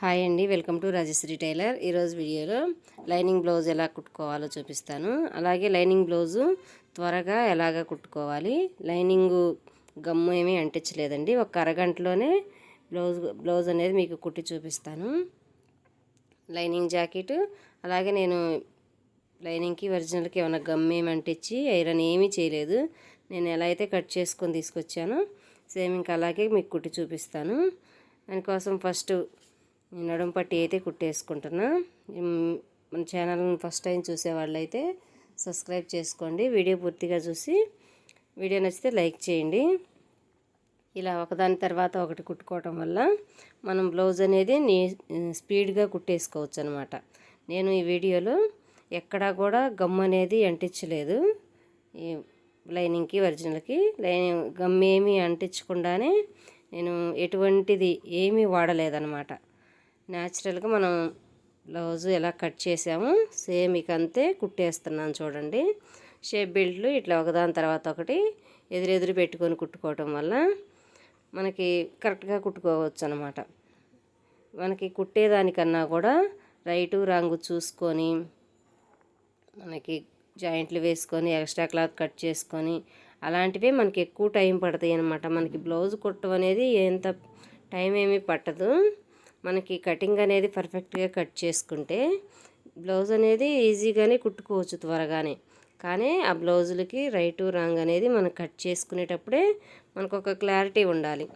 Hi అండి welcome to Rajshri tailor. ఈరోజు వీడియోలో లైనింగ్ బ్లౌజ్ ఎలా కుట్టుకోవాలో చూపిస్తాను. అలాగే లైనింగ్ బ్లౌజు త్వరగా ఎలాగ కుట్టుకోవాలి. లైనింగ్ గమ్ము ఏమీ అంటించలేదండి. ఒక అరగంటలోనే బ్లౌజ్ బ్లౌజ్ అనేది మీకు కుట్టి చూపిస్తాను. లైనింగ్ జాకెట్ అలాగే నేను లైనింగ్కి ఒరిజినల్కి ఏమైనా గమ్ ఏమి అంటించి ఐరన్ ఏమీ చేయలేదు. నేను ఎలా అయితే కట్ చేసుకొని తీసుకొచ్చానో సేమ్ ఇంకా అలాగే మీకు కుట్టి చూపిస్తాను. దానికోసం ఫస్ట్ నడుము పట్టి అయితే కుట్టేసుకుంటున్నా. మన ఛానల్ని ఫస్ట్ టైం చూసేవాళ్ళైతే సబ్స్క్రైబ్ చేసుకోండి. వీడియో పూర్తిగా చూసి వీడియో నచ్చితే లైక్ చేయండి. ఇలా ఒకదాని తర్వాత ఒకటి కుట్టుకోవటం వల్ల మనం బ్లౌజ్ అనేది నీ స్పీడ్గా కుట్టేసుకోవచ్చు అనమాట నేను ఈ వీడియోలో ఎక్కడా కూడా గమ్ అనేది అంటించలేదు. ఈ లైనింగ్కి ఒరిజినల్కి లైనింగ్ గమ్ ఏమీ అంటించకుండానే నేను ఎటువంటిది ఏమీ వాడలేదనమాట. న్యాచురల్గా మనం బ్లౌజు ఎలా కట్ చేసాము సేమ్ ఇక అంతే కుట్టేస్తున్నాను చూడండి. షేప్ బెల్ట్లు ఇట్లా ఒకదాని తర్వాత ఒకటి ఎదురెదురు పెట్టుకొని కుట్టుకోవటం వల్ల మనకి కరెక్ట్గా కుట్టుకోవచ్చు అనమాట మనకి కుట్టేదానికన్నా కూడా రైటు రాంగు చూసుకొని మనకి జాయింట్లు వేసుకొని ఎక్స్ట్రా క్లాత్ కట్ చేసుకొని అలాంటివే మనకి ఎక్కువ టైం పడతాయి అనమాట మనకి బ్లౌజ్ కుట్టడం అనేది ఎంత టైం ఏమీ పట్టదు. మనకి కటింగ్ అనేది పర్ఫెక్ట్గా కట్ చేసుకుంటే బ్లౌజ్ అనేది ఈజీగానే కుట్టుకోవచ్చు త్వరగానే. కానీ ఆ బ్లౌజులకి రైటు రాంగ్ అనేది మనం కట్ చేసుకునేటప్పుడే మనకు ఒక క్లారిటీ ఉండాలి.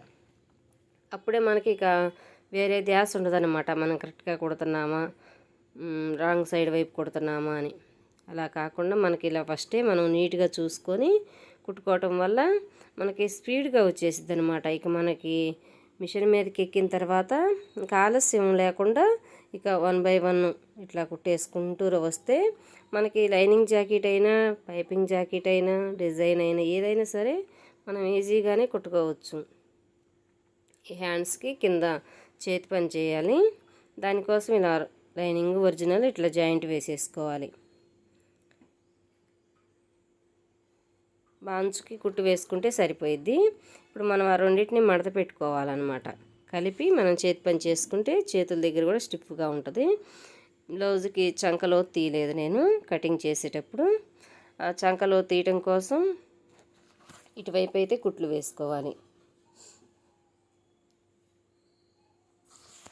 అప్పుడే మనకి ఇక వేరే ధ్యాస ఉండదన్నమాట. మనం కరెక్ట్గా కుడుతున్నామా? రాంగ్ సైడ్ వైపు కుడుతున్నామా అని. అలా కాకుండా మనకి ఇలా ఫస్టే మనం నీట్గా చూసుకొని కుట్టుకోవటం వల్ల మనకి స్పీడ్గా వచ్చేసిద్ది అనమాట ఇక మనకి మిషన్ మీదకి ఎక్కిన తర్వాత ఇంకా ఆలస్యం లేకుండా ఇక వన్ బై వన్ ఇట్లా కుట్టేసుకుంటూ వస్తే మనకి లైనింగ్ జాకెట్ అయినా పైపింగ్ జాకెట్ అయినా డిజైన్ అయినా ఏదైనా సరే మనం ఈజీగానే కుట్టుకోవచ్చు. హ్యాండ్స్కి కింద చేతి పని చేయాలి. దానికోసం ఇలా లైనింగ్ ఒరిజినల్ ఇట్లా జాయింట్ వేసేసుకోవాలి. బాంచుకి కుట్టు వేసుకుంటే సరిపోయిద్ది. ఇప్పుడు మనం ఆ రెండింటిని మడత పెట్టుకోవాలన్నమాట. కలిపి మనం చేతి పని చేసుకుంటే చేతుల దగ్గర కూడా స్టిఫ్గా ఉంటుంది. బ్లౌజ్కి చంకలో తీయలేదు నేను కటింగ్ చేసేటప్పుడు. ఆ చంకలో తీయటం కోసం ఇటువైపు అయితే కుట్లు వేసుకోవాలి.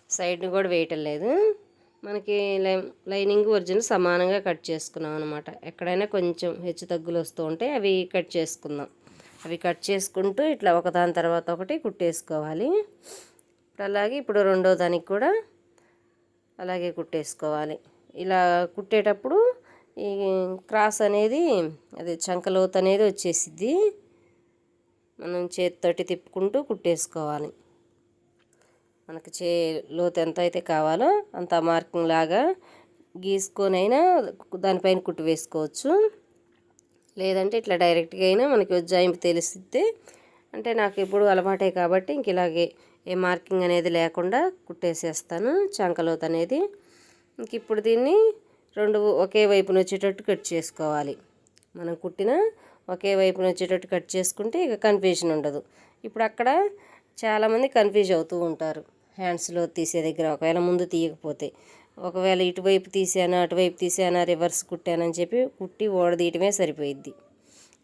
సైడ్ని కూడా వేయటం లేదు. మనకి లైనింగ్ ఒరిజినల్ సమానంగా కట్ చేసుకున్నాం అనమాట ఎక్కడైనా కొంచెం హెచ్చు తగ్గులు వస్తూ ఉంటే అవి కట్ చేసుకుందాం. అవి కట్ చేసుకుంటూ ఇట్లా ఒకదాని తర్వాత ఒకటి కుట్టేసుకోవాలి. ఇప్పుడు అలాగే ఇప్పుడు రెండో దానికి కూడా అలాగే కుట్టేసుకోవాలి. ఇలా కుట్టేటప్పుడు ఈ క్రాస్ అనేది అది చంకలోత్ అనేది వచ్చేసిద్ది. మనం చేతితోటి తిప్పుకుంటూ కుట్టేసుకోవాలి. మనకి చే లోతు ఎంత అయితే కావాలో అంత మార్కింగ్ లాగా గీసుకొని అయినా దానిపైన కుట్టు వేసుకోవచ్చు. లేదంటే ఇట్లా డైరెక్ట్గా అయినా మనకి ఉజ్జాయింపు తెలిసిద్ది. అంటే నాకు ఇప్పుడు అలవాటే కాబట్టి ఇంక ఇలాగే ఏ మార్కింగ్ అనేది లేకుండా కుట్టేసేస్తాను. చంకలోత్ అనేది ఇంక ఇప్పుడు దీన్ని రెండు ఒకే వైపున వచ్చేటట్టు కట్ చేసుకోవాలి. మనం కుట్టిన ఒకే వైపున వచ్చేటట్టు కట్ చేసుకుంటే ఇక కన్ఫ్యూజన్ ఉండదు. ఇప్పుడు అక్కడ చాలామంది కన్ఫ్యూజ్ అవుతూ ఉంటారు. హ్యాండ్స్లో తీసే దగ్గర ఒకవేళ ముందు తీయకపోతే ఒకవేళ ఇటువైపు తీసానా అటువైపు తీసానా రివర్స్ కుట్టానని చెప్పి కుట్టి ఓడదీయటమే సరిపోయిద్ది.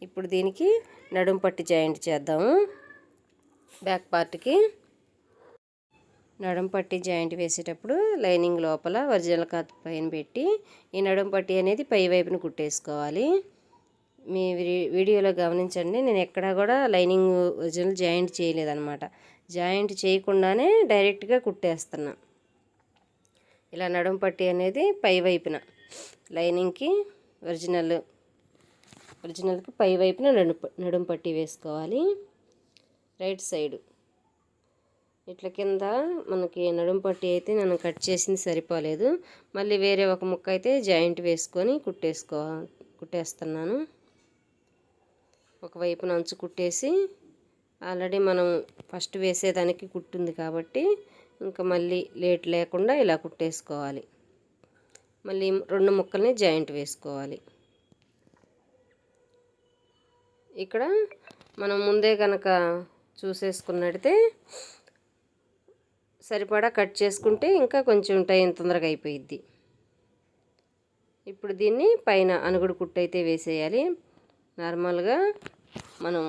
ఇప్పుడు దీనికి నడుం పట్టి జాయింట్ చేద్దాము. బ్యాక్ పార్ట్కి నడుం పట్టి జాయింట్ వేసేటప్పుడు లైనింగ్ లోపల ఒరిజినల్ కాత్ పైన పెట్టి ఈ నడుం పట్టి అనేది పై వైపున కుట్టేసుకోవాలి. మీ వీడియోలో గమనించండి నేను ఎక్కడా కూడా లైనింగ్ ఒరిజినల్ జాయింట్ చేయలేదన్నమాట. జాయింట్ చేయకుండానే డైరెక్ట్గా కుట్టేస్తున్నా. ఇలా నడుం పట్టి అనేది పై వైపున లైనింగ్కి ఒరిజినల్ ఒరిజినల్కి పై వైపున నడుం పట్టి వేసుకోవాలి. Right side. ఇట్ల కింద మనకి నడుం పట్టి అయితే నేను కట్ చేసింది సరిపోలేదు. మళ్ళీ వేరే ఒక ముక్క అయితే జాయింట్ వేసుకొని కుట్టేసుకో కుట్టేస్తున్నాను. ఒకవైపున అంచు కుట్టేసి ఆల్రెడీ మనం ఫస్ట్ వేసేదానికి కుట్టుంది కాబట్టి ఇంకా మళ్ళీ లేట్ లేకుండా ఇలా కుట్టేసుకోవాలి. మళ్ళీ రెండు ముక్కల్ని జాయింట్ వేసుకోవాలి. ఇక్కడ మనం ముందే కనుక చూసేసుకున్నట్టయితే సరిపడా కట్ చేసుకుంటే ఇంకా కొంచెం టైం తొందరగా అయిపోయిద్ది. ఇప్పుడు దీన్ని పైన అనుగుడు కుట్టు అయితే వేసేయాలి. నార్మల్గా మనం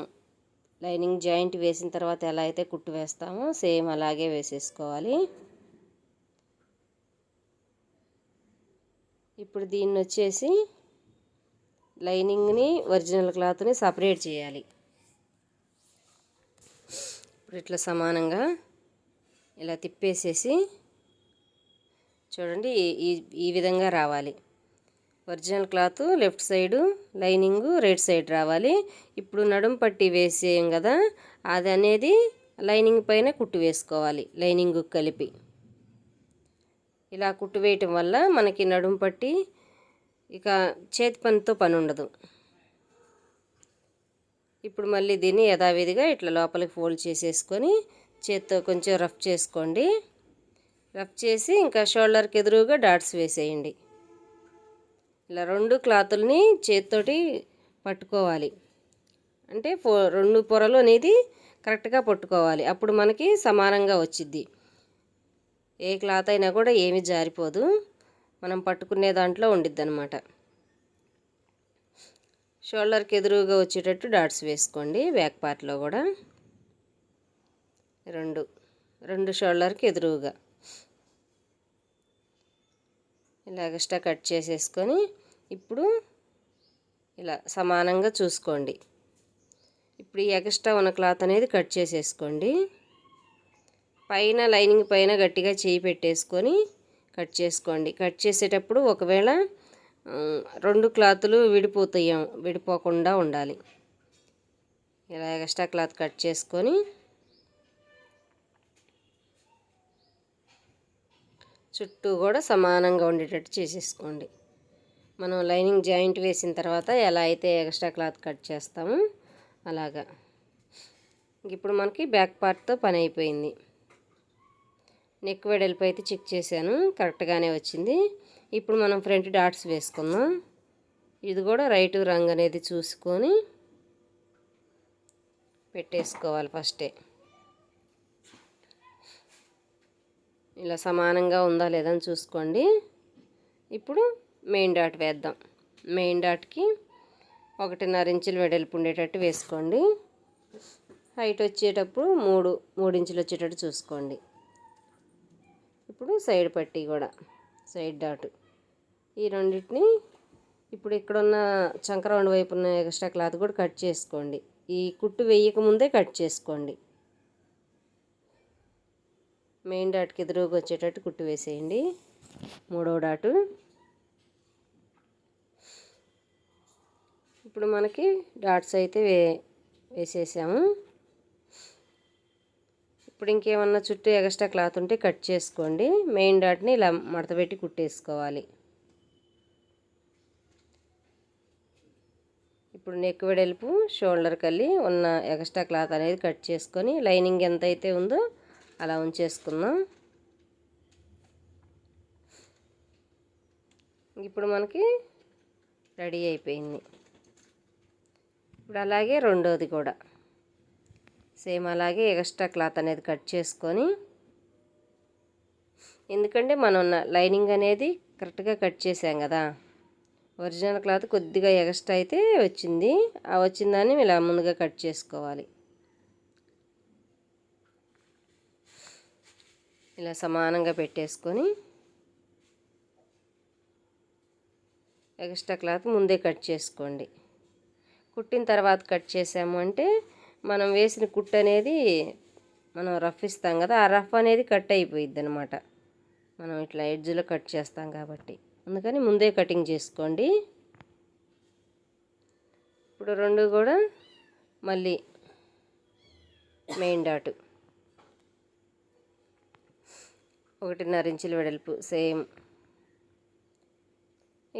లైనింగ్ జాయింట్ వేసిన తర్వాత ఎలా అయితే కుట్టు వేస్తామో సేమ్ అలాగే వేసేసుకోవాలి. ఇప్పుడు దీన్ని వచ్చేసి లైనింగ్ని ఒరిజినల్ క్లాత్ని సపరేట్ చేయాలి. ఇప్పుడు ఇట్లా సమానంగా ఇలా తిప్పేసేసి చూడండి ఈ ఈ విధంగా రావాలి. Original cloth left side lining right side రావాలి. ఇప్పుడు నడుం పట్టి వేసేయం కదా అది అనేది లైనింగ్ పైన కుట్టు వేసుకోవాలి లైనింగ్ కలిపి. ఇలా కుట్టు వేయటం వల్ల మనకి నడుం పట్టి ఇక చేతి పనితో పని ఉండదు. ఇప్పుడు మళ్ళీ దీన్ని యథావిధిగా ఇట్లా లోపలికి ఫోల్డ్ చేసేసుకొని చేత్తో కొంచెం రఫ్ చేసుకోండి. రఫ్ చేసి ఇంకా షోల్డర్కి ఎదురుగా డాట్స్ వేసేయండి. ఇలా రెండు క్లాతుల్ని చేతితోటి పట్టుకోవాలి. అంటే ఫో రెండు పొరలు అనేది కరెక్ట్గా పట్టుకోవాలి. అప్పుడు మనకి సమానంగా వచ్చిద్ది. ఏ క్లాత్ అయినా కూడా ఏమి జారిపోదు. మనం పట్టుకునే దాంట్లో ఉండిద్ది అనమాట షోల్డర్కి ఎదురుగా వచ్చేటట్టు డాట్స్ వేసుకోండి. బ్యాక్ పార్ట్లో కూడా. రెండు. రెండు షోల్డర్కి ఎదురుగా. ఇలా ఎక్స్ట్రా కట్ చేసేసుకొని ఇప్పుడు ఇలా సమానంగా చూసుకోండి. ఇప్పుడు ఈ ఎక్స్ట్రా ఉన్న క్లాత్ అనేది కట్ చేసేసుకోండి. పైన లైనింగ్ పైన గట్టిగా చేయి పెట్టేసుకొని కట్ చేసుకోండి. కట్ చేసేటప్పుడు ఒకవేళ రెండు క్లాతులు విడిపోతాయి విడిపోకుండా ఉండాలి. ఇలా ఎక్స్ట్రా క్లాత్ కట్ చేసుకొని చుట్టూ కూడా సమానంగా ఉండేటట్టు చేసేసుకోండి. మనం లైనింగ్ జాయింట్ వేసిన తర్వాత ఎలా అయితే ఎక్స్ట్రా క్లాత్ కట్ చేస్తామో అలాగా. ఇప్పుడు మనకి బ్యాక్ పార్ట్తో పని అయిపోయింది. నెక్ వెడల్పు అయితే చెక్ చేశాను కరెక్ట్గానే వచ్చింది. ఇప్పుడు మనం ఫ్రంట్ డాట్స్ వేసుకుందాం. ఇది కూడా రైట్ రంగు అనేది చూసుకొని పెట్టేసుకోవాలి ఫస్టే. ఇలా సమానంగా ఉందా లేదా అని చూసుకోండి. ఇప్పుడు మెయిన్ డాట్ వేద్దాం. మెయిన్ డాట్కి ఒకటిన్నర ఇంచులు వెడల్పు ఉండేటట్టు వేసుకోండి. హైట్ వచ్చేటప్పుడు మూడు మూడు ఇంచులు వచ్చేటట్టు చూసుకోండి. ఇప్పుడు సైడ్ పట్టీ కూడా సైడ్ డాట్ ఈ రెండింటిని ఇప్పుడు ఇక్కడున్న చంకరౌండ్ వైపు ఉన్న ఎక్స్ట్రా క్లాత్ కూడా కట్ చేసుకోండి. ఈ కుట్టు వేయక ముందే కట్ చేసుకోండి. మెయిన్ డాట్కి ఎదురుగా వచ్చేటట్టు కుట్టు వేసేయండి. మూడో డాటు. ఇప్పుడు మనకి డాట్స్ అయితే వే వేసేసాము. ఇప్పుడు ఇంకేమన్నా చుట్టూ ఎక్స్ట్రా క్లాత్ ఉంటే కట్ చేసుకోండి. మెయిన్ డాట్ని ఇలా మడతపెట్టి కుట్టేసుకోవాలి. ఇప్పుడు నెక్ వెడల్పు షోల్డర్ కల్లి ఉన్న ఎక్స్ట్రా క్లాత్ అనేది కట్ చేసుకొని లైనింగ్ ఎంత అయితే ఉందో అలా ఉంచేసుకుందాం. ఇప్పుడు మనకి రెడీ అయిపోయింది. ఇప్పుడు అలాగే రెండోది కూడా. సేమ్ అలాగే ఎక్స్ట్రా క్లాత్ అనేది కట్ చేసుకొని ఎందుకంటే మనం లైనింగ్ అనేది కరెక్ట్గా కట్ చేసాం కదా. ఒరిజినల్ క్లాత్ కొద్దిగా ఎక్స్ట్రా అయితే వచ్చింది. ఆ వచ్చిందాన్ని ఇలా ముందుగా కట్ చేసుకోవాలి. ఇలా సమానంగా పెట్టేసుకొని ఎక్స్ట్రా క్లాత్ ముందే కట్ చేసుకోండి. కుట్టిన తర్వాత కట్ చేసాము అంటే మనం వేసిన కుట్ అనేది మనం రఫ్ ఇస్తాం కదా ఆ రఫ్ అనేది కట్ అయిపోయిద్ది అనమాట మనం ఇట్లా ఎడ్జ్లో కట్ చేస్తాం కాబట్టి. అందుకని ముందే కటింగ్ చేసుకోండి. ఇప్పుడు రెండు కూడా మళ్ళీ మెయిన్ డాటు. ఒకటిన్నర ఇంచుల వెడల్పు సేమ్.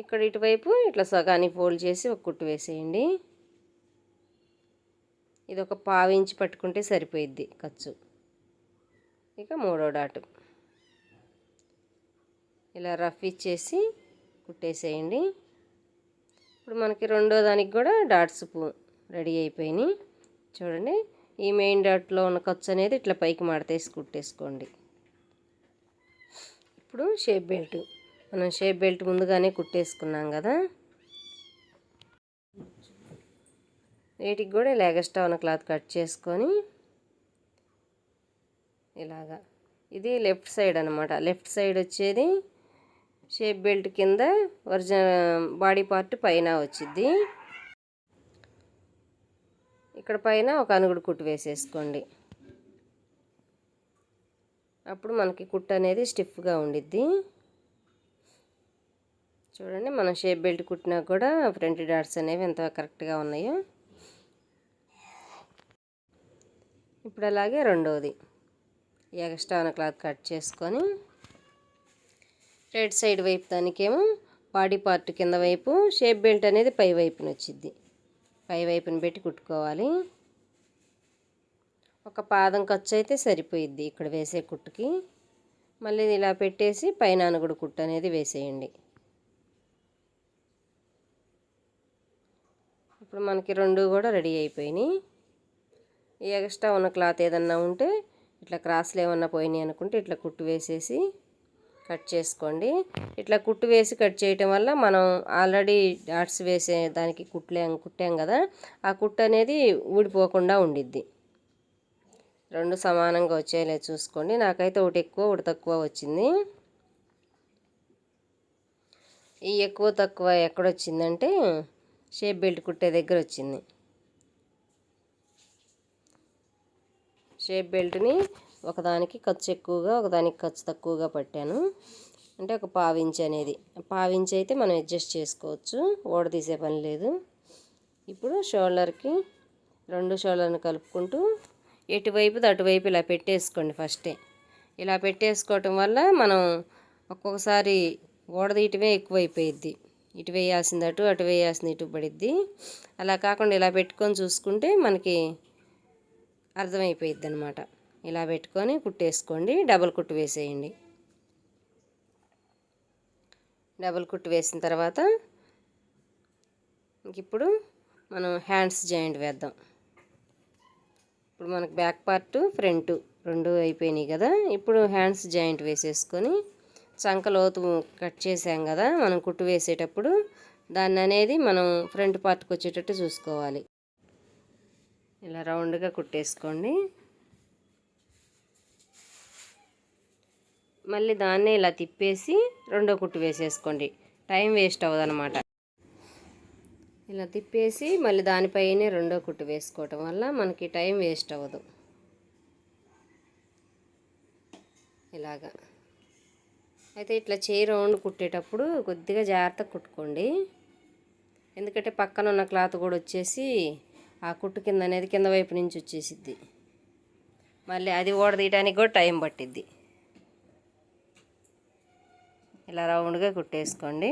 ఇక్కడ ఇటువైపు ఇట్లా సగానికి ఫోల్డ్ చేసి ఒక కుట్టు వేసేయండి. ఇది ఒక పావు పట్టుకుంటే సరిపోయిద్ది ఖర్చు. ఇక మూడో డాటు. ఇలా రఫ్ ఇచ్చేసి కుట్టేసేయండి. ఇప్పుడు మనకి రెండో దానికి కూడా డాట్స్ రెడీ అయిపోయినాయి. చూడండి ఈ మెయిన్ డాట్లో ఉన్న ఖర్చు అనేది ఇట్లా పైకి మాడతేసి కుట్టేసుకోండి. ఇప్పుడు షేప్ బెల్ట్. మనం షేప్ బెల్ట్ ముందుగానే కుట్టేసుకున్నాం కదా. వీటికి కూడా ఇలా ఎగస్ట్రా ఉన్న క్లాత్ కట్ చేసుకొని ఇలాగా. ఇది లెఫ్ట్ సైడ్ అనమాట లెఫ్ట్ సైడ్ వచ్చేది షేప్ బెల్ట్ కింద ఒరిజినల్ బాడీ పార్ట్ పైన వచ్చింది ఇక్కడ పైన ఒక అనుగుడు కుట్టు వేసేసుకోండి. అప్పుడు మనకి కుట్టు అనేది స్టిఫ్గా ఉండిద్ది. చూడండి మనం షేప్ బెల్ట్ కుట్టినా కూడా ఫ్రంట్ డాట్స్ అనేవి ఎంత కరెక్ట్గా ఉన్నాయో? ఇప్పుడు అలాగే రెండవది ఎక్స్ట్రా ఉన్న క్లాత్ కట్ చేసుకొని రైట్ సైడ్ వైపు దానికేమో బాడీ పార్ట్ కింద వైపు షేప్ బెల్ట్ అనేది పై వైపున వచ్చింది పై వైపున పెట్టి కుట్టుకోవాలి. ఒక పాదం ఖర్చు అయితే సరిపోయిద్ది ఇక్కడ వేసే కుట్టుకి. మళ్ళీ ఇలా పెట్టేసి పైన అనుగుడు కుట్టు అనేది వేసేయండి. ఇప్పుడు మనకి రెండు కూడా రెడీ అయిపోయినాయి. ఎక్స్ట్రా ఉన్న క్లాత్ ఏదన్నా ఉంటే ఇట్లా క్రాస్లు ఏమన్నా పోయినాయి అనుకుంటే ఇట్లా కుట్టు వేసేసి కట్ చేసుకోండి. ఇట్లా కుట్టు వేసి కట్ చేయటం వల్ల మనం ఆల్రెడీ డాట్స్ వేసే దానికి కుట్లేం కుట్టాం కదా ఆ కుట్టు అనేది ఊడిపోకుండా ఉండిద్ది. రెండు సమానంగా వచ్చేలా చూసుకోండి. నాకైతే ఒకటి ఎక్కువ ఒకటి తక్కువ వచ్చింది. ఈ ఎక్కువ తక్కువ ఎక్కడొచ్చిందంటే షేప్ బెల్ట్ కుట్టే దగ్గర వచ్చింది షేప్ బెల్ట్ని ఒకదానికి ఖర్చు ఎక్కువగా ఒకదానికి ఖర్చు తక్కువగా పట్టాను. అంటే ఒక పావించి అనేది. పావించి అయితే మనం అడ్జస్ట్ చేసుకోవచ్చు. ఓడ తీసే పని లేదు. ఇప్పుడు షోల్డర్కి రెండు షోల్డర్ని కలుపుకుంటూ ఎటువైపు అటువైపు ఇలా పెట్టేసుకోండి ఫస్టే. ఇలా పెట్టేసుకోవటం వల్ల మనం ఒక్కొక్కసారి ఓడదీయటమే ఎక్కువైపోయిద్ది. ఇటు వేయాల్సింది అటు అటు వేయాల్సింది ఇటు పడిద్ది. అలా కాకుండా ఇలా పెట్టుకొని చూసుకుంటే మనకి అర్థమైపోయిద్ది అనమాట ఇలా పెట్టుకొని కుట్టేసుకోండి. డబల్ కుట్టు వేసేయండి. డబల్ కుట్టు వేసిన తర్వాత ఇప్పుడు మనం హ్యాండ్స్ జాయింట్ వేద్దాం. ఇప్పుడు మనకు బ్యాక్ పార్ట్ ఫ్రంట్ రెండు అయిపోయినాయి కదా. ఇప్పుడు హ్యాండ్స్ జాయింట్ వేసేసుకొని చంక లోతు కట్ చేసాం కదా మనం కుట్టు వేసేటప్పుడు దాన్ని అనేది మనం ఫ్రంట్ పార్ట్కి వచ్చేటట్టు చూసుకోవాలి. ఇలా రౌండ్గా కుట్టేసుకోండి. మళ్ళీ దాన్నే ఇలా తిప్పేసి రెండో కుట్టు వేసేసుకోండి. టైం వేస్ట్ అవ్వదన్నమాట. ఇలా తిప్పేసి మళ్ళీ దానిపైనే రెండో కుట్టు వేసుకోవటం వల్ల మనకి టైం వేస్ట్ అవ్వదు. ఇలాగా. అయితే ఇట్లా చేయి రౌండ్ కుట్టేటప్పుడు కొద్దిగా జాగ్రత్తగా కుట్టుకోండి. ఎందుకంటే పక్కన ఉన్న క్లాత్ కూడా వచ్చేసి ఆ కుట్టు కింద అనేది కింద వైపు నుంచి వచ్చేసిద్ది. మళ్ళీ అది ఓడదీయడానికి కూడా టైం పట్టిద్ది. ఇలా రౌండ్గా కుట్టేసుకోండి.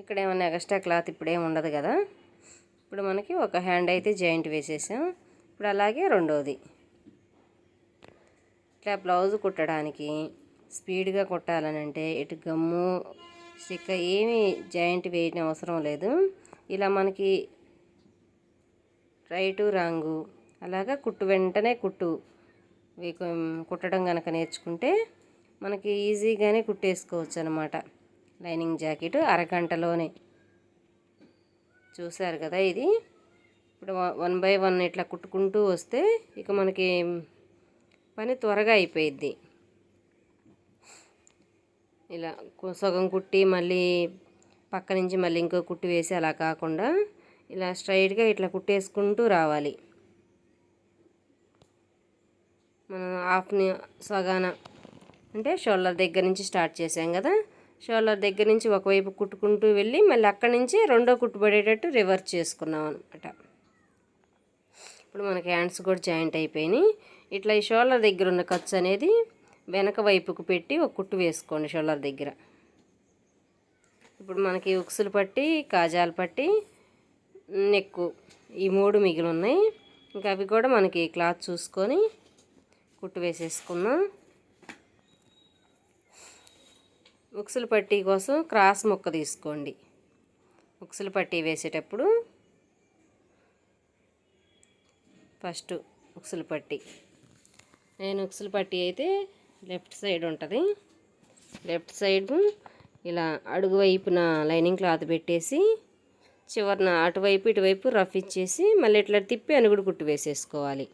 ఇక్కడ ఏమన్నా ఎక్స్ట్రా క్లాత్ ఇప్పుడేం ఉండదు కదా. ఇప్పుడు మనకి ఒక హ్యాండ్ అయితే జాయింట్ వేసేసాం. ఇప్పుడు అలాగే రెండోది. ఇట్లా బ్లౌజ్ కుట్టడానికి స్పీడ్గా కుట్టాలనంటే ఇటు గమ్ము స్టిక్ ఏమీ జాయింట్ వేయడం అవసరం లేదు. ఇలా మనకి రైటు రాంగు అలాగా కుట్టు వెంటనే కుట్టు కుట్టడం కనుక నేర్చుకుంటే మనకి ఈజీగానే కుట్టేసుకోవచ్చు అనమాట లైనింగ్ జాకెట్ అరగంటలోనే. చూసారు కదా ఇది? ఇప్పుడు వన్ బై వన్ ఇట్లా కుట్టుకుంటూ వస్తే ఇక మనకి పని త్వరగా అయిపోయిద్ది. ఇలా సగం కుట్టి మళ్ళీ పక్క నుంచి మళ్ళీ ఇంకో కుట్టి వేసి అలా కాకుండా ఇలా స్ట్రైట్గా ఇట్లా కుట్టేసుకుంటూ రావాలి. మనం హాఫ్ని సగాన అంటే షోల్డర్ దగ్గర నుంచి స్టార్ట్ చేసాం కదా? షోల్డర్ దగ్గర నుంచి ఒకవైపు కుట్టుకుంటూ వెళ్ళి మళ్ళీ అక్కడి నుంచి రెండో కుట్టుబడేటట్టు రివర్స్ చేసుకున్నాం అనమాట ఇప్పుడు మనకి హ్యాండ్స్ కూడా జాయింట్ అయిపోయినాయి. ఇట్లా ఈ షోల్డర్ దగ్గర ఉన్న ఖర్చు అనేది వెనక వైపుకు పెట్టి ఒక కుట్టు వేసుకోండి షోల్డర్ దగ్గర. ఇప్పుడు మనకి ఉక్సులు పట్టి కాజాలు పట్టి నెక్కు ఈ మూడు మిగిలి ఉన్నాయి. ఇంకా అవి కూడా మనకి క్లాత్ చూసుకొని కుట్టు వేసేసుకున్నాం ఉక్సులు పట్టీ కోసం క్రాస్ ముక్క తీసుకోండి. ఉక్సులు పట్టీ వేసేటప్పుడు ఫస్ట్ ఉక్సులు పట్టీ. నేను ఉక్సులు పట్టీ అయితే లెఫ్ట్ సైడ్ ఉంటుంది. లెఫ్ట్ సైడ్ ఇలా అడుగు వైపున లైనింగ్ క్లాత్ పెట్టేసి చివరిన అటువైపు ఇటువైపు రఫ్ ఇచ్చేసి మళ్ళీ ఇట్లా తిప్పి అనుగుడు కుట్టు వేసేసుకోవాలి.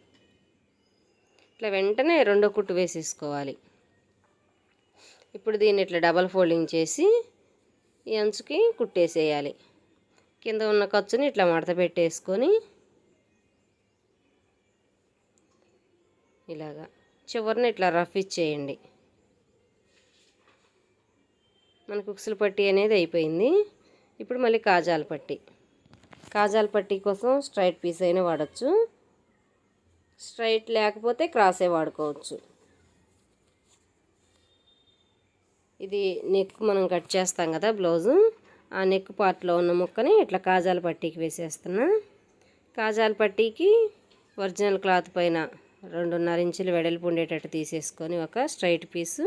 ఇట్లా వెంటనే రెండో కుట్టు వేసేసుకోవాలి. ఇప్పుడు దీన్ని ఇట్లా డబల్ ఫోల్డింగ్ చేసి ఈ అంచుకి కుట్టేసేయాలి. కింద ఉన్న ఖర్చుని ఇట్లా మడత పెట్టేసుకొని ఇలాగా చివరిని ఇట్లా రఫ్ ఇచ్చేయండి. మనకు ఉక్సులు పట్టి అనేది అయిపోయింది. ఇప్పుడు మళ్ళీ కాజాల పట్టి. కాజాల పట్టి కోసం స్ట్రైట్ పీస్ అయినా వాడచ్చు. స్ట్రైట్ లేకపోతే క్రాసే వాడుకోవచ్చు. ఇది నెక్ మనం కట్ చేస్తాం కదా బ్లౌజు ఆ నెక్ పార్ట్లో ఉన్న ముక్కని ఇట్లా కాజాల పట్టీకి వేసేస్తున్నా. కాజాల పట్టీకి ఒరిజినల్ క్లాత్ పైన రెండున్నర ఇంచులు వెడల్పు ఉండేటట్టు తీసేసుకొని ఒక స్ట్రైట్ పీసు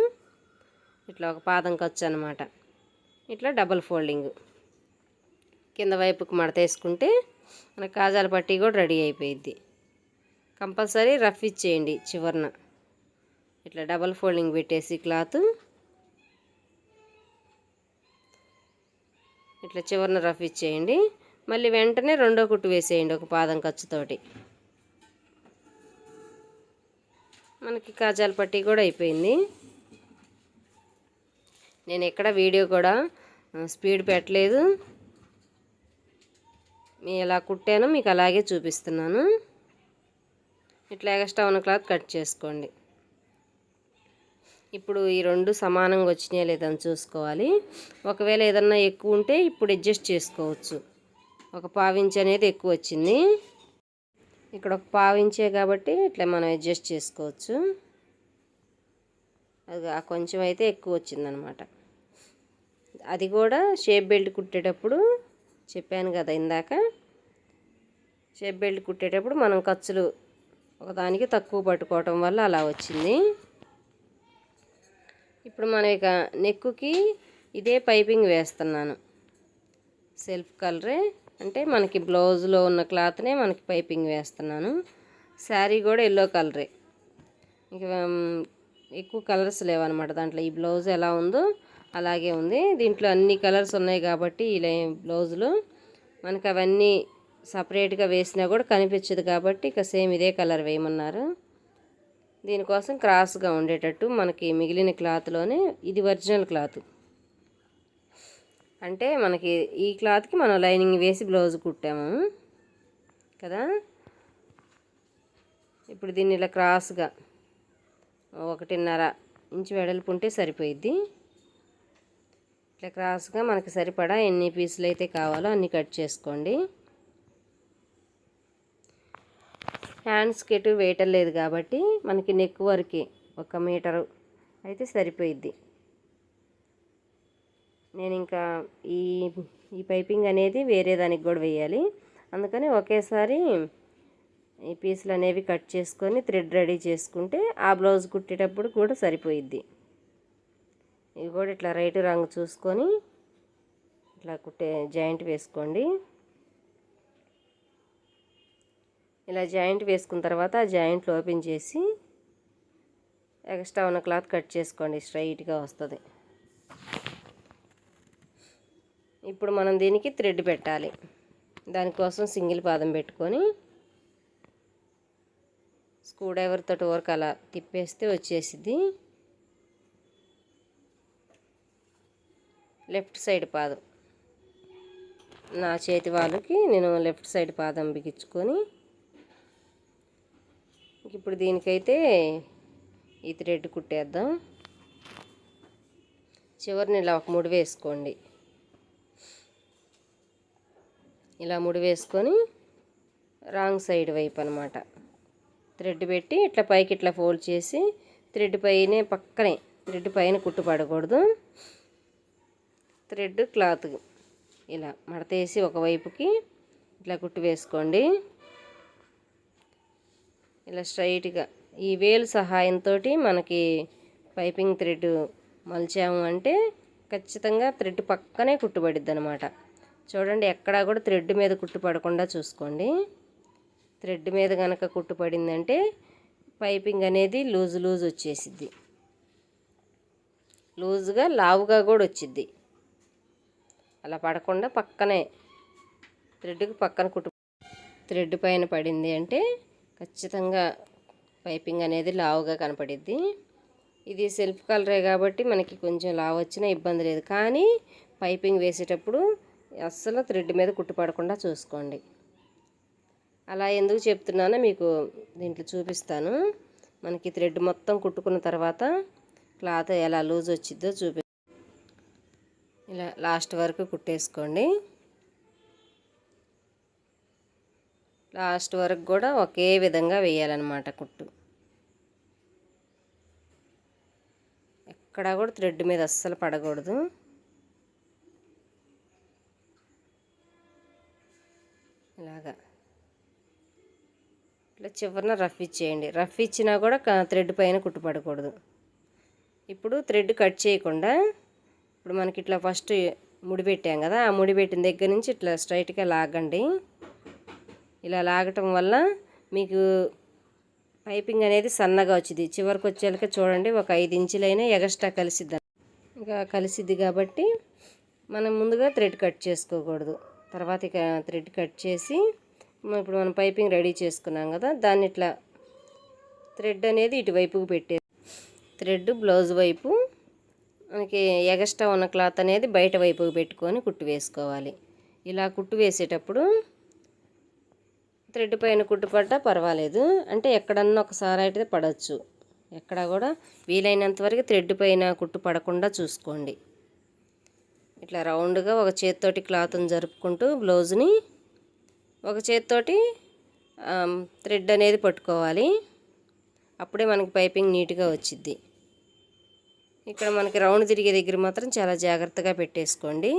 ఇట్లా ఒక పాదం ఖర్చు అనమాట ఇట్లా డబల్ ఫోల్డింగ్ కింద వైపుకి మడతేసుకుంటే మన కాజాల పట్టీ కూడా రెడీ అయిపోయిద్ది. కంపల్సరీ రఫ్ ఇచ్చేయండి చివరన. ఇట్లా డబల్ ఫోల్డింగ్ పెట్టేసి క్లాత్ ఇట్లా చివరన రఫ్ ఇచ్చేయండి. మళ్ళీ వెంటనే రెండో కుట్టు వేసేయండి ఒక పాదం ఖర్చుతోటి. మనకి కాజాల పట్టీ కూడా అయిపోయింది. నేను ఎక్కడ వీడియో కూడా స్పీడ్ పెట్టలేదు. మీ ఎలా కుట్టానో మీకు అలాగే చూపిస్తున్నాను. ఇట్లా ఎక్స్ట్రా ఉన్న క్లాత్ కట్ చేసుకోండి. ఇప్పుడు ఈ రెండు సమానంగా వచ్చినాయా లేదని చూసుకోవాలి. ఒకవేళ ఏదన్నా ఎక్కువ ఉంటే ఇప్పుడు అడ్జస్ట్ చేసుకోవచ్చు. ఒక పావించి అనేది ఎక్కువ వచ్చింది. ఇక్కడ ఒక పావించే కాబట్టి ఇట్లా మనం అడ్జస్ట్ చేసుకోవచ్చు. అది ఆ కొంచెం అయితే ఎక్కువ వచ్చిందనమాట. అది కూడా షేప్ బెల్ట్ కుట్టేటప్పుడు చెప్పాను కదా ఇందాక. షేప్ బెల్ట్ కుట్టేటప్పుడు మనం ఖర్చులు ఒకదానికి తక్కువ పట్టుకోవటం వల్ల అలా వచ్చింది. ఇప్పుడు మనం ఇక నెక్కుకి ఇదే పైపింగ్ వేస్తున్నాను. సెల్ఫ్ కలరే అంటే మనకి బ్లౌజ్లో ఉన్న క్లాత్నే మనకి పైపింగ్ వేస్తున్నాను. శారీ కూడా ఎల్లో కలరే. ఇక ఎక్కువ కలర్స్ లేవన్నమాట. దాంట్లో ఈ బ్లౌజ్ ఎలా ఉందో అలాగే ఉంది. దీంట్లో అన్ని కలర్స్ ఉన్నాయి కాబట్టి ఇలా బ్లౌజులు. మనకు అవన్నీ సపరేట్గా వేసినా కూడా కనిపించదు కాబట్టి ఇక సేమ్ ఇదే కలర్ వేయమన్నారు. దీనికోసం క్రాస్గా ఉండేటట్టు మనకి మిగిలిన క్లాత్లోనే ఇది ఒరిజినల్ క్లాత్. అంటే మనకి ఈ క్లాత్కి మనం లైనింగ్ వేసి బ్లౌజ్ కుట్టాము. కదా? ఇప్పుడు దీన్ని ఇలా క్రాస్గా ఒకటిన్నర ఇంచు వెడల్పు ఉంటే సరిపోయిద్ది. ఇట్లా క్రాస్గా మనకి సరిపడా ఎన్ని పీసులు అయితే కావాలో అన్ని కట్ చేసుకోండి. హ్యాండ్స్కి ఎటు వేయటం లేదు కాబట్టి మనకి నెక్ వరకే ఒక మీటరు అయితే సరిపోయిద్ది. నేను ఇంకా ఈ ఈ పైపింగ్ అనేది వేరే దానికి కూడా వేయాలి. అందుకని ఒకేసారి ఈ పీసులు అనేవి కట్ చేసుకొని థ్రెడ్ రెడీ చేసుకుంటే ఆ బ్లౌజ్ కుట్టేటప్పుడు కూడా సరిపోయిద్ది. ఇవి కూడా ఇట్లా రైట్ రంగు చూసుకొని ఇట్లా కుట్టే జాయింట్ వేసుకోండి. ఇలా జాయింట్ వేసుకున్న తర్వాత ఆ జాయింట్లు ఓపెన్ చేసి ఎక్స్ట్రా ఉన్న క్లాత్ కట్ చేసుకోండి స్ట్రైట్గా వస్తుంది. ఇప్పుడు మనం దీనికి థ్రెడ్ పెట్టాలి. దానికోసం సింగిల్ పాదం పెట్టుకొని స్క్రూ డ్రైవర్ తోటి వరకు అలా తిప్పేస్తే వచ్చేసిద్ది. లెఫ్ట్ సైడ్ పాదం. నా చేతి వాళ్ళకి నేను లెఫ్ట్ సైడ్ పాదం బిగించుకొని ఇప్పుడు దీనికైతే ఈ థ్రెడ్ కుట్టేద్దాం. చివరిని ఇలా ఒక ముడి వేసుకోండి. ఇలా ముడి వేసుకొని రాంగ్ సైడ్ వైపు అనమాట థ్రెడ్ పెట్టి ఇట్లా పైకి ఇట్లా ఫోల్డ్ చేసి థ్రెడ్ పైనే పక్కనే థ్రెడ్ పైన కుట్టు పడకూడదు. థ్రెడ్ క్లాత్ ఇలా మడతేసి ఒకవైపుకి ఇట్లా కుట్టు వేసుకోండి. ఇలా స్ట్రైట్గా ఈ వేలు సహాయంతో మనకి పైపింగ్ థ్రెడ్ మలిచాము అంటే ఖచ్చితంగా థ్రెడ్ పక్కనే కుట్టుబడిద్ది అనమాట చూడండి ఎక్కడా కూడా థ్రెడ్ మీద కుట్టుపడకుండా చూసుకోండి. థ్రెడ్ మీద కనుక కుట్టుపడిందంటే పైపింగ్ అనేది లూజ్ లూజ్ వచ్చేసిద్ది. లూజ్గా లావుగా కూడా వచ్చిద్ది. అలా పడకుండా పక్కనే థ్రెడ్కి పక్కన కుట్టు థ్రెడ్ పైన పడింది అంటే ఖచ్చితంగా పైపింగ్ అనేది లావుగా కనపడిద్ది. ఇది సెల్ఫ్ కలరే కాబట్టి మనకి కొంచెం లావు వచ్చినా ఇబ్బంది లేదు. కానీ పైపింగ్ వేసేటప్పుడు అస్సలు థ్రెడ్ మీద కుట్టుపడకుండా చూసుకోండి. అలా ఎందుకు చెప్తున్నానో మీకు దీంట్లో చూపిస్తాను. మనకి థ్రెడ్ మొత్తం కుట్టుకున్న తర్వాత క్లాత్ ఎలా లూజ్ వచ్చిద్దో చూపి ఇలా లాస్ట్ వరకు కుట్టేసుకోండి. లాస్ట్ వరకు కూడా ఒకే విధంగా వేయాలన్నమాట కుట్టు. ఎక్కడా కూడా థ్రెడ్ మీద అస్సలు పడకూడదు. ఇలాగా. ఇట్లా చివరిన రఫ్ ఇచ్చేయండి. రఫ్ ఇచ్చినా కూడా థ్రెడ్ పైన కుట్టుపడకూడదు ఇప్పుడు థ్రెడ్ కట్ చేయకుండా ఇప్పుడు మనకి ఇట్లా ఫస్ట్ ముడి పెట్టాం కదా ఆ ముడి పెట్టిన దగ్గర నుంచి ఇట్లా స్ట్రైట్గా లాగండి. ఇలా లాగటం వల్ల మీకు పైపింగ్ అనేది సన్నగా వచ్చింది. చివరికి వచ్చేళ్ళకి చూడండి ఒక ఐదు ఇంచులైనా ఎగస్ట్రా కలిసిద్ది. ఇంకా కలిసిద్ది కాబట్టి మనం ముందుగా థ్రెడ్ కట్ చేసుకోకూడదు. తర్వాత ఇక థ్రెడ్ కట్ చేసి ఇప్పుడు మనం పైపింగ్ రెడీ చేసుకున్నాం కదా దాన్ని ఇట్లా థ్రెడ్ అనేది ఇటువైపుకు పెట్టే థ్రెడ్ బ్లౌజ్ వైపు మనకి ఎగస్ట్రా ఉన్న క్లాత్ అనేది బయట వైపుకు పెట్టుకొని కుట్టు వేసుకోవాలి. ఇలా కుట్టు వేసేటప్పుడు థ్రెడ్ పైన కుట్టు పర్వాలేదు. అంటే ఎక్కడన్నా ఒకసారి అయితే పడవచ్చు ఎక్కడ కూడా వీలైనంత వరకు థ్రెడ్ పైన కుట్టు పడకుండా చూసుకోండి. ఇట్లా రౌండ్గా ఒక చేత్తోటి క్లాత్ని జరుపుకుంటూ బ్లౌజ్ని ఒక చేత్తోటి థ్రెడ్ అనేది పట్టుకోవాలి. అప్పుడే మనకి పైపింగ్ నీట్గా వచ్చిద్ది. ఇక్కడ మనకి రౌండ్ తిరిగే దగ్గర మాత్రం చాలా జాగ్రత్తగా పెట్టేసుకోండి.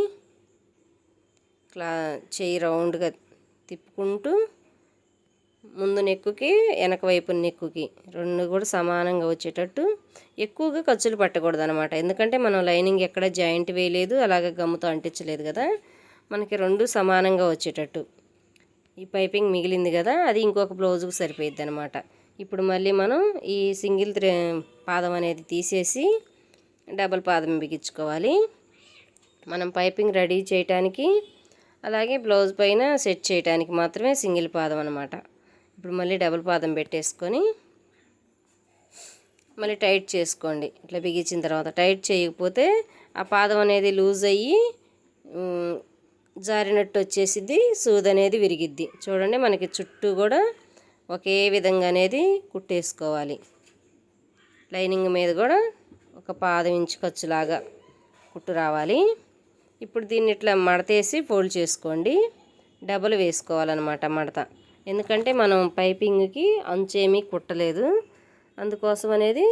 క్లా చేయి రౌండ్గా తిప్పుకుంటూ ముందు నెక్కుకి వెనక వైపు నెక్కుకి. రెండు కూడా సమానంగా వచ్చేటట్టు ఎక్కువగా ఖర్చులు పట్టకూడదు అనమాట ఎందుకంటే మనం లైనింగ్ ఎక్కడ జాయింట్ వేయలేదు అలాగే గమ్ముతో అంటించలేదు కదా. మనకి రెండు సమానంగా వచ్చేటట్టు. ఈ పైపింగ్ మిగిలింది కదా అది ఇంకొక బ్లౌజుకు సరిపోయిద్ది అనమాట ఇప్పుడు మళ్ళీ మనం ఈ సింగిల్ పాదం అనేది తీసేసి డబల్ పాదం బిగించుకోవాలి. మనం పైపింగ్ రెడీ చేయటానికి అలాగే బ్లౌజ్ పైన సెట్ చేయడానికి మాత్రమే సింగిల్ పాదం అనమాట ఇప్పుడు మళ్ళీ డబుల్ పాదం పెట్టేసుకొని మళ్ళీ టైట్ చేసుకోండి. ఇట్లా బిగించిన తర్వాత టైట్ చేయకపోతే ఆ పాదం అనేది లూజ్ అయ్యి జారినట్టు వచ్చేసిద్ది సూది అనేది విరిగిద్ది. చూడండి మనకి చుట్టూ కూడా ఒకే విధంగా అనేది కుట్టేసుకోవాలి. లైనింగ్ మీద కూడా ఒక పాదం ఇంచు ఖర్చులాగా కుట్టు రావాలి. ఇప్పుడు దీన్ని ఇట్లా మడతేసి ఫోల్డ్ చేసుకోండి. డబల్ వేసుకోవాలన్నమాట మడత. ఎందుకంటే మనం పైపింగ్కి అంచేమీ కుట్టలేదు. అందుకోసం అనేది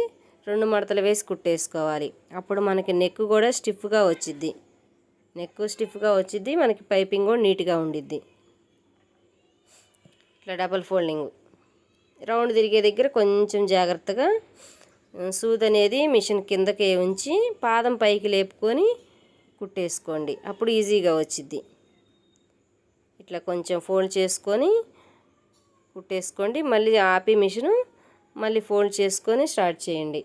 రెండు మడతలు వేసి కుట్టేసుకోవాలి. అప్పుడు మనకి నెక్ కూడా స్టిఫ్గా వచ్చిద్ది. నెక్ స్టిఫ్గా వచ్చిద్ది మనకి పైపింగ్ కూడా నీట్గా ఉండిద్ది. ఇట్లా డబల్ ఫోల్డింగ్. రౌండ్ తిరిగే దగ్గర కొంచెం జాగ్రత్తగా సూద్ అనేది మిషన్ కిందకే ఉంచి పాదం పైకి లేపుకొని కుట్టేసుకోండి. అప్పుడు ఈజీగా వచ్చిద్ది. ఇట్లా కొంచెం ఫోల్డ్ చేసుకొని కుట్టేసుకోండి. మళ్ళీ ఆపి మిషను మళ్ళీ ఫోల్డ్ చేసుకొని స్టార్ట్ చేయండి.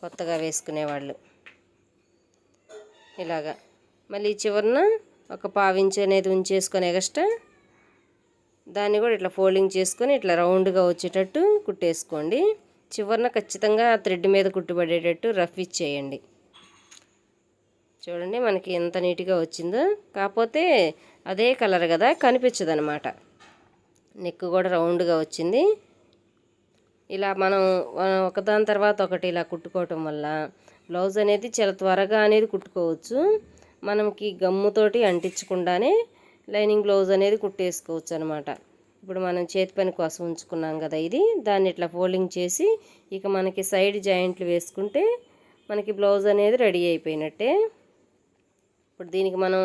కొత్తగా వేసుకునేవాళ్ళు. ఇలాగా. మళ్ళీ చివరిన ఒక పావించ్ అనేది ఉంచేసుకొని ఎగస్ట్రా దాన్ని కూడా ఇట్లా ఫోల్డింగ్ చేసుకొని ఇట్లా రౌండ్గా వచ్చేటట్టు కుట్టేసుకోండి. చివరిన ఖచ్చితంగా థ్రెడ్ మీద కుట్టుబడేటట్టు రఫ్ ఇచ్చేయండి. చూడండి మనకి ఎంత నీట్గా వచ్చిందో. కాకపోతే అదే కలర్ కదా కనిపించదు అనమాట నెక్ కూడా రౌండ్గా వచ్చింది. ఇలా మనం ఒకదాని తర్వాత ఒకటి ఇలా కుట్టుకోవటం వల్ల బ్లౌజ్ అనేది చాలా త్వరగా అనేది కుట్టుకోవచ్చు. మనకి గమ్ముతోటి అంటించకుండానే లైనింగ్ బ్లౌజ్ అనేది కుట్టేసుకోవచ్చు అనమాట ఇప్పుడు మనం చేతి పని కోసం ఉంచుకున్నాం కదా ఇది దాన్ని ఇట్లా ఫోల్డింగ్ చేసి ఇక మనకి సైడ్ జాయింట్లు వేసుకుంటే మనకి బ్లౌజ్ అనేది రెడీ అయిపోయినట్టే. ఇప్పుడు దీనికి మనం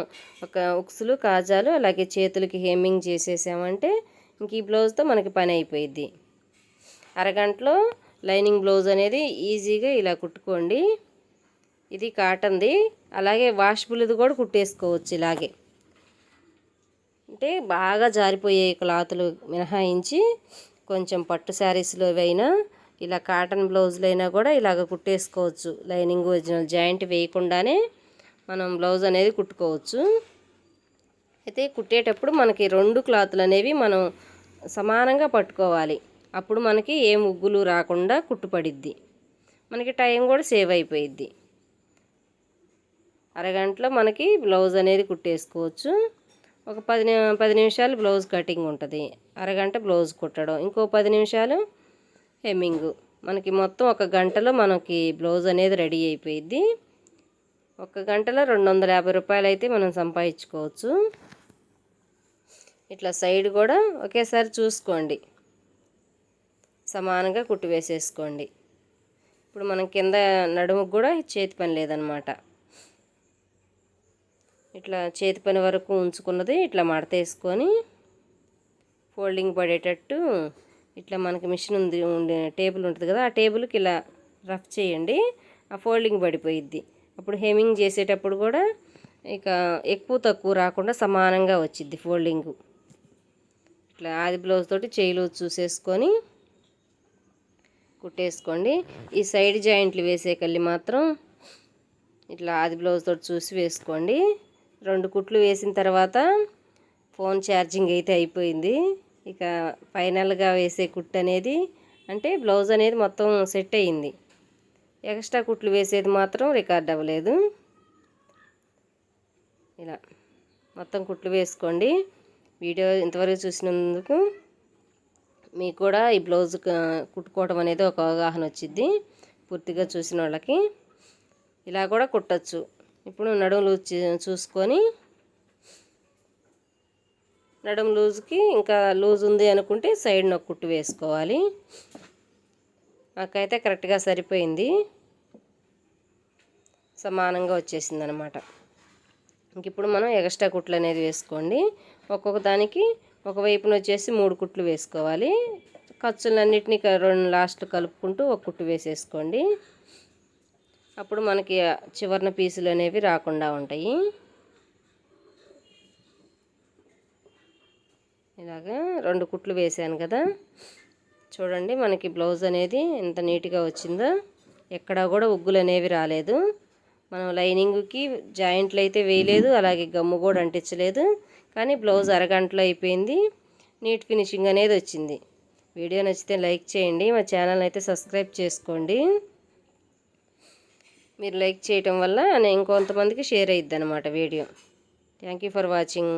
ఒక ఉక్సులు కాజాలు అలాగే చేతులకి హేమింగ్ చేసేసామంటే ఇంక ఈ బ్లౌజ్తో మనకి పని అయిపోయిద్ది. అరగంటలో లైనింగ్ బ్లౌజ్ అనేది ఈజీగా ఇలా కుట్టుకోండి. ఇది కాటన్ది. అలాగే వాషబుల్ది కూడా కుట్టేసుకోవచ్చు ఇలాగే. అంటే బాగా జారిపోయే క్లాతులు మినహాయించి కొంచెం పట్టు శారీస్లో అయినా ఇలా కాటన్ బ్లౌజ్లు అయినా కూడా ఇలాగ కుట్టేసుకోవచ్చు. లైనింగ్ ఒరిజినల్ జాయింట్ వేయకుండానే మనం బ్లౌజ్ అనేది కుట్టుకోవచ్చు. అయితే కుట్టేటప్పుడు మనకి రెండు క్లాతులు అనేవి మనం సమానంగా పట్టుకోవాలి. అప్పుడు మనకి ఏ ముగ్గులు రాకుండా కుట్టుపడిద్ది. మనకి టైం కూడా సేవ్ అయిపోయిద్ది. అరగంటలో మనకి బ్లౌజ్ అనేది కుట్టేసుకోవచ్చు. ఒక పది పది నిమిషాలు బ్లౌజ్ కటింగ్ ఉంటుంది. అరగంట బ్లౌజ్ కుట్టడం. ఇంకో పది నిమిషాలు హెమ్మింగ్. మనకి మొత్తం ఒక గంటలో మనకి బ్లౌజ్ అనేది రెడీ అయిపోయిద్ది. ఒక గంటలో రెండు వందల యాభై రూపాయలు అయితే మనం సంపాదించుకోవచ్చు. ఇట్లా సైడ్ కూడా ఒకేసారి చూసుకోండి. సమానంగా కుట్టి వేసేసుకోండి. ఇప్పుడు మనం కింద నడుముకు కూడా చేతి పని లేదనమాట. ఇట్లా చేతి పని వరకు ఉంచుకున్నది ఇట్లా మడతేసుకొని ఫోల్డింగ్ పడేటట్టు ఇట్లా మనకి మిషన్ ఉంది ఉండే టేబుల్ ఉంటుంది కదా ఆ టేబుల్కి ఇలా రఫ్ చేయండి ఆ ఫోల్డింగ్ పడిపోయిద్ది. అప్పుడు హెమింగ్ చేసేటప్పుడు కూడా ఇక ఎక్కువ తక్కువ రాకుండా సమానంగా వచ్చిద్ది ఫోల్డింగ్. ఇట్లా ఆది బ్లౌజ్ తోటి చేయిలు చూసేసుకొని కుట్టేసుకోండి. ఈ సైడ్ జాయింట్లు వేసే కళ్ళి మాత్రం ఇట్లా ఆది బ్లౌజ్ తోటి చూసి వేసుకోండి. రెండు కుట్లు వేసిన తర్వాత ఫోన్ ఛార్జింగ్ అయితే అయిపోయింది. ఇక ఫైనల్గా వేసే కుట్టు అనేది అంటే బ్లౌజ్ అనేది మొత్తం సెట్ అయ్యింది ఎక్స్ట్రా కుట్లు వేసేది మాత్రం రికార్డ్ అవ్వలేదు. ఇలా మొత్తం కుట్లు వేసుకోండి. వీడియో ఇంతవరకు చూసినందుకు మీకు కూడా ఈ బ్లౌజ్ కుట్టుకోవటం కుట్టుకోవడం అనేది ఒక అవగాహన వచ్చింది పూర్తిగా చూసిన వాళ్ళకి. ఇలా కూడా కుట్టచ్చు. ఇప్పుడు నడుము లూజ్ చూసుకొని నడుము లూజ్కి ఇంకా లూజ్ ఉంది అనుకుంటే సైడ్ ఒక కుట్టు వేసుకోవాలి. నాకైతే కరెక్ట్గా సరిపోయింది. సమానంగా వచ్చేసింది అనమాట ఇంక ఇప్పుడు మనం ఎక్స్ట్రా కుట్లు అనేది వేసుకోండి. ఒక్కొక్క దానికి ఒక వైపున వచ్చేసి మూడు కుట్లు వేసుకోవాలి. ఖర్చులన్నిటినీ రెండు లాస్ట్ కలుపుకుంటూ ఒక కుట్టు వేసేసుకోండి. అప్పుడు మనకి చివరిన చివరన పీసులు అనేవి రాకుండా ఉంటాయి. ఇలాగా రెండు కుట్లు వేసాను కదా. చూడండి మనకి బ్లౌజ్ అనేది ఎంత నీట్గా వచ్చిందో. ఎక్కడా కూడా ఉగ్గులు అనేవి రాలేదు. మనం లైనింగ్కి జాయింట్లు అయితే వేయలేదు అలాగే గమ్ము కూడా అంటించలేదు. కానీ బ్లౌజ్ అరగంటలో అయిపోయింది. నీట్ ఫినిషింగ్ అనేది వచ్చింది. వీడియో నచ్చితే లైక్ చేయండి. మా ఛానల్ అయితే సబ్స్క్రైబ్ చేసుకోండి. మీరు లైక్ చేయటం వల్ల నేను ఇంకొంతమందికి షేర్ అయ్యిద్ది అనమాట video. Thank you for watching